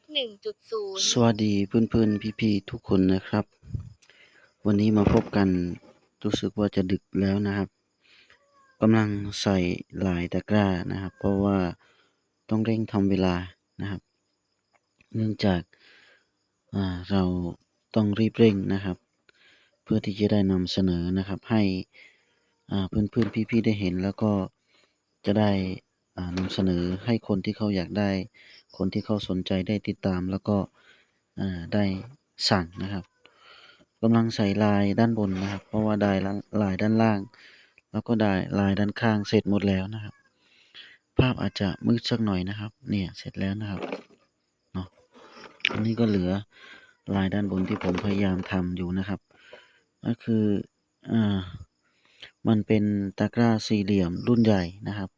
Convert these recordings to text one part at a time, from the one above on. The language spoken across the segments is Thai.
x หนึ่งจุดศูนย์สวัสดีเพื่อนๆพี่ๆทุกคนนะครับ วันนี้มาพบกันรู้สึกว่าจะดึกแล้วนะครับกำลังใส่ลายตะกร้านะครับ เพราะว่าต้องเร่งทำเวลานะครับ เนื่องจากเราต้องรีบเร่งนะครับ เพื่อที่จะได้นำเสนอนะครับ ให้อ่าเพื่อนๆพี่ๆได้เห็นแล้วก็จะได้นำเสนอให้คนที่เขาอยากได้ คนที่เขาสนใจได้ติดตามแล้วก็ได้สั่งนะครับกำลังใส่ลายด้านบนนะครับ เพราะว่าได้ลายด้านล่าง แล้วก็ได้ลายด้านข้างเสร็จหมดแล้วนะครับ ภาพอาจจะมืดสักหน่อยนะครับ เนี่ยเสร็จแล้วนะครับเนาะอันนี้ก็เหลือลายด้านบนที่ผมพยายามทำอยู่นะครับ ก็คืออ่ามันเป็นตะกร้าสี่เหลี่ยมรุ่นใหญ่นะครับ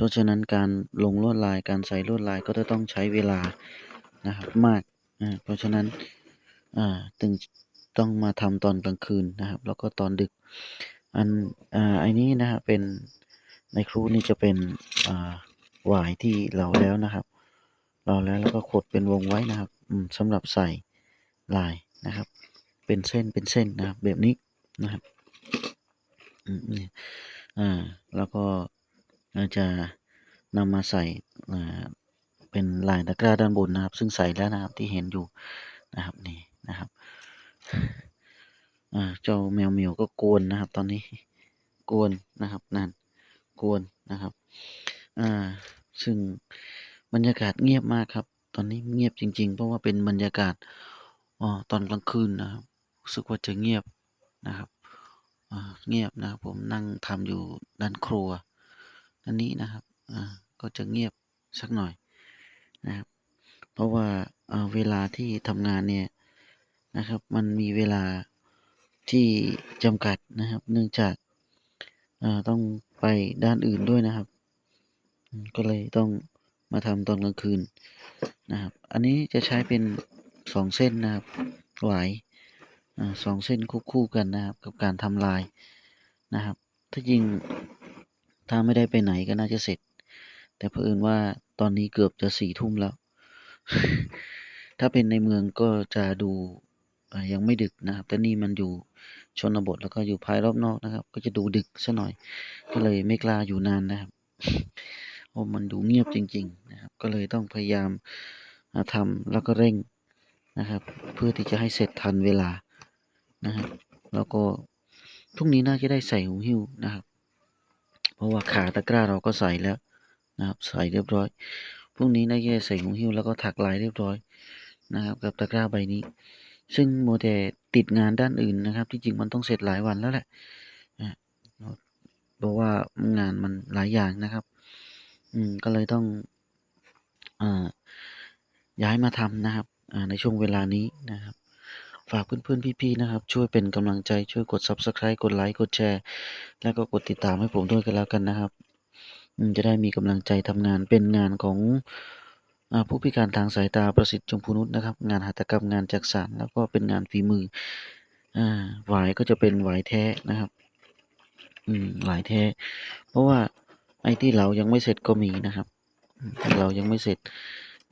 เพราะฉะนั้นการลงลวดลายการใส่ลวดลายก็จะต้องใช้เวลานะครับมากเพราะฉะนั้นอ่าถึงต้องมาทำตอนกลางคืนนะครับ แล้วก็ตอนดึก อันอ่าอันนี้นะฮะเป็นในครูนี่จะเป็นอ่าหวายที่เหลาแล้วนะครับเหลาแล้วแล้วก็ขดเป็นวงไว้นะครับอืมสำหรับใส่ลายนะครับ เป็นเส้นเป็นเส้นนะครับแบบนี้นะครับนี่อ่าแล้วก็ เราจะนำมาใส่เป็นลายตะกร้าด้านบนนะครับ ซึ่งใส่แล้วนะครับที่เห็นอยู่นะครับนี่นะครับเจ้าแมวเหมียวก็กวนนะครับ ตอนนี้กวนนะครับนั่นกวนนะครับซึ่งบรรยากาศเงียบมากครับ ตอนนี้เงียบจริง ๆ เพราะว่าเป็นบรรยากาศอตอนกลางคืนนะครับรู้สึกว่าจะเงียบนะครับเงียบนะครับผมนั่งทำอยู่ด้านครัว ด้านนี้นะครับอ่าก็จะเงียบสักหน่อยนะครับ เพราะว่าอ่าเวลาที่ทำงานเนี่ยนะครับ มันมีเวลาที่จำกัดนะครับ เนื่องจากาต้องไปด้านอื่นด้วยนะครับ ก็เลยต้องมาทำตอนกลางคืนนะครับ อันนี้จะใช้เป็นสองเส้นนะครับหวายอสองเส้นคู่กันนะครับ กับการทำลายนะครับ ถ้าจริง ถ้าไม่ได้ไปไหนก็น่าจะเสร็จ แต่เผอิญว่าตอนนี้เกือบจะสี่ทุ่มแล้ว ถ้าเป็นในเมืองก็จะดูยังไม่ดึกนะครับ แต่นี่มันอยู่ชนบทแล้วก็อยู่ภายรอบนอกนะครับ ก็จะดูดึกซะหน่อย ก็เลยไม่กล้าอยู่นานนะครับเพราะมันดูเงียบจริง ๆ นะครับ ก็เลยต้องพยายามทำแล้วก็เร่งนะครับ เพื่อที่จะให้เสร็จทันเวลานะครับ แล้วก็พรุ่งนี้น่าจะได้ใส่หูหิ้วนะครับ เพราะว่าขาตะกร้าเราก็ใส่แล้วนะครับใส่เรียบร้อยพรุ่งนี้นาจะได้ใส่หูหิ้วแล้วก็ถักลายเรียบร้อยนะครับ กับตะกร้าใบนี้ ซึ่งโมวแต่ติดงานด้านอื่นนะครับ ที่จริงมันต้องเสร็จหลายวันแล้วแหละเพราะว่างานมันหลายอย่างนะครับ อืมก็เลยต้องอ่าย้ายมาทำนะครับอ่าในช่วงเวลานี้นะครับ ฝากเพื่อนๆพี่ๆนะครับ ช่วยเป็นกำลังใจช่วยกด Subscribe กดไลค์กดแชร์ แล้วก็กดติดตามให้ผมด้วยกันแล้วกันนะครับ จะได้มีกำลังใจทำงานเป็นงานของอผู้พิการทางสายตาประสิทธิ์ชมพูนุชนะครับ งานหัตถกรรมงานจักสานแล้วก็เป็นงานฝีมืออ่าหวายก็จะเป็นหวายแท้นะครับอืมหวายแท้ เพราะว่าไอ้ที่เรายังไม่เสร็จก็มีนะครับ เรายังไม่เสร็จ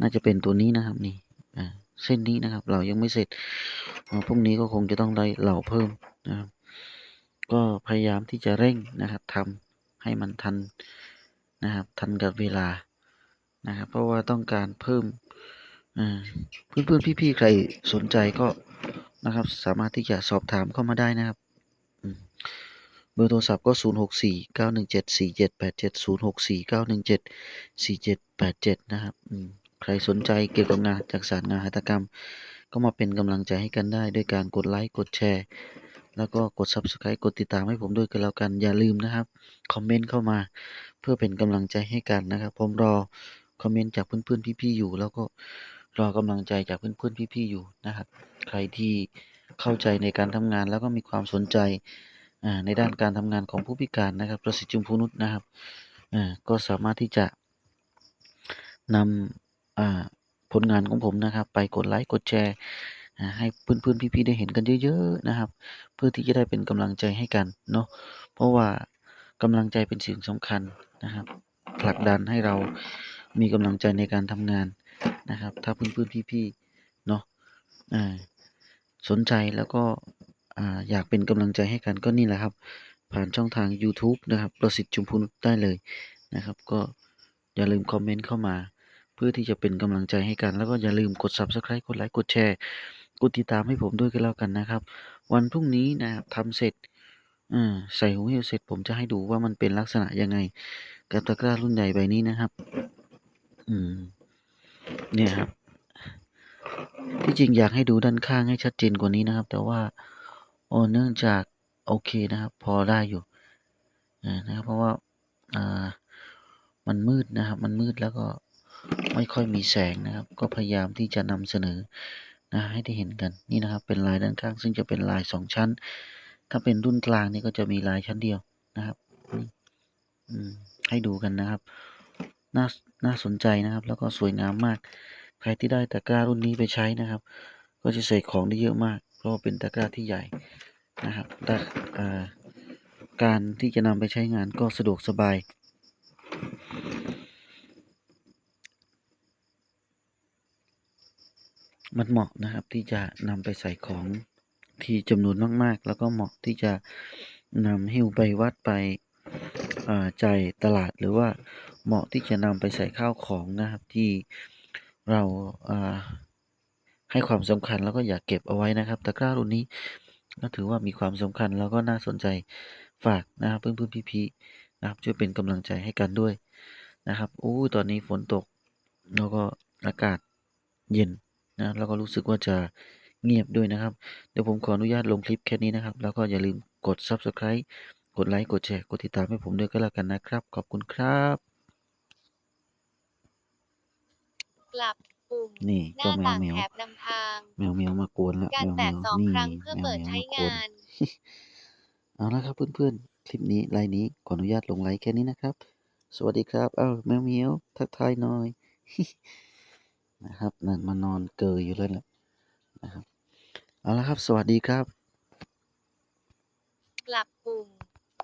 น่าจะเป็นตัวนี้นะครับนี่อ่า เส้นนี้นะครับ เรายังไม่เสร็จพรุ่งนี้ก็คงจะต้องได้เหล่าเพิ่มนะครับ ก็พยายามที่จะเร่งนะครับทำให้มันทันนะครับ ทันกับเวลานะครับ เพราะว่าต้องการเพิ่มอ่าเพื่อนๆพี่ๆใครสนใจก็นะครับ สามารถที่จะสอบถามเข้ามาได้นะครับเบอร์โทรศัพท์ก็ 0 6 4 9 1 7 4 7 8 7 0 6 4 9 1 7 4 7 8 7 นะครับ ใครสนใจเกี่ยวกับงานจากสารงานหัตถกรรม ก็มาเป็นกำลังใจให้กันได้ ด้วยการกดไลค์กดแชร์ แล้วก็กด Subscribe กดติดตามให้ผมด้วยกันแล้วกันอย่าลืมนะครับคอมเมนต์เข้ามาเพื่อเป็นกำลังใจให้กันนะครับ ผมรอคอมเมนต์จากเพื่อนๆพี่ๆอยู่ แล้วก็รอกำลังใจจากเพื่อนๆพี่ๆอยู่นะครับ ใครที่เข้าใจในการทำงานแล้วก็มีความสนใจในด้านการทำงานของผู้พิการนะครับประสิทธิ์จุมพูนุชนะครับก็สามารถที่จะนำอ่า ผลงานของผมนะครับ ไปกดไลค์กดแชร์ให้เพื่อนๆพี่ๆได้เห็นกันเยอะๆนะครับ เพื่อที่จะได้เป็นกำลังใจให้กันเนาะเพราะว่ากำลังใจเป็นสิ่งสำคัญนะครับ ผลักดันให้เรามีกำลังใจในการทำงานนะครับ ถ้าเพื่อนๆพี่ๆเนาะสนใจแล้วก็ออยากเป็นกำลังใจให้กันก็นี่แหละครับ ผ่านช่องทาง YouTube นะครับ ประสิทธิ์จุมพูนุชได้เลยนะครับ ก็อย่าลืมคอมเมนต์เข้ามา เพื่อที่จะเป็นกำลังใจให้กัน แล้วก็อย่าลืมกด Subscribe กดไลค์กดแชร์กดติดตามให้ผมด้วยก็แล้วกันนะครับ วันพรุ่งนี้นะครับทำเสร็จอ่าใส่หูหิ้วเสร็จผมจะให้ดูว่ามันเป็นลักษณะยังไง กับตะกร้ารุ่นใหญ่ใบนี้นะครับ อืม เนี่ยครับ ที่จริงอยากให้ดูด้านข้างให้ชัดเจนกว่านี้นะครับ แต่ว่าโอ้เนื่องจากโอเคนะครับ พอได้อยู่อ่านะครับ เพราะว่า อ่า มันมืดนะครับ มันมืดแล้วก็ ไม่ค่อยมีแสงนะครับ ก็พยายามที่จะนำเสนอนะให้ได้เห็นกันนี่นะครับ เป็นลายด้านข้าง ซึ่งจะเป็นลายสองชั้น ถ้าเป็นรุ่นกลางนี่ก็จะมีลายชั้นเดียวนะครับอืมให้ดูกันนะครับ น่าน่าสนใจนะครับ แล้วก็สวยงามมาก ใครที่ได้ตะกร้ารุ่นนี้ไปใช้นะครับ ก็จะใส่ของได้เยอะมาก เพราะเป็นตะกร้าที่ใหญ่นะครับการที่จะนำไปใช้งานก็สะดวกสบาย มันเหมาะนะครับที่จะนำไปใส่ของที่จำนวนมาก ๆ แล้วก็เหมาะที่จะนำหิ้วไปวัดไปอ่าจ่ายตลาดหรือว่าเหมาะที่จะนำไปใส่ข้าวของนะครับที่เราให้ความสำคัญแล้วก็อยากเก็บเอาไว้นะครับตะกร้ารุ่นนี้ก็ถือว่ามีความสำคัญแล้วก็น่าสนใจฝากนะครับเพื่อนๆพี่ๆนะครับช่วยเป็นกำลังใจให้กันด้วยนะครับโอ้ตอนนี้ฝนตกแล้วก็อากาศเย็น นะแล้วก็รู้สึกว่าจะเงียบด้วยนะครับ เดี๋ยวผมขออนุญาตลงคลิปแค่นี้นะครับ แล้วก็อย่าลืมกด Subscribe กดไลค์กดแชร์กดติดตามให้ผมด้วยก็แล้วกันนะครับ ขอบคุณครับ กลับปุ่มนี่หก็น้าแมวต่างแมวแถบนำทาง แมวแมวมากวนแล้วการแมวแตะแมวสองนี่ครั้งเพื่อแมวเปิดแมวใช้มากวนงาน เอาละครับเพื่อนๆ คลิปนี้ไลน์นี้ขออนุญาตลงไลค์แค่นี้นะครับ สวัสดีครับอ้าวแมวเหมียวทักทายหน่อย นะครับนั่นมานอนเกยอยู่เลยแหละนะครับ เอาละครับ สวัสดีครับ กลับปุ่ม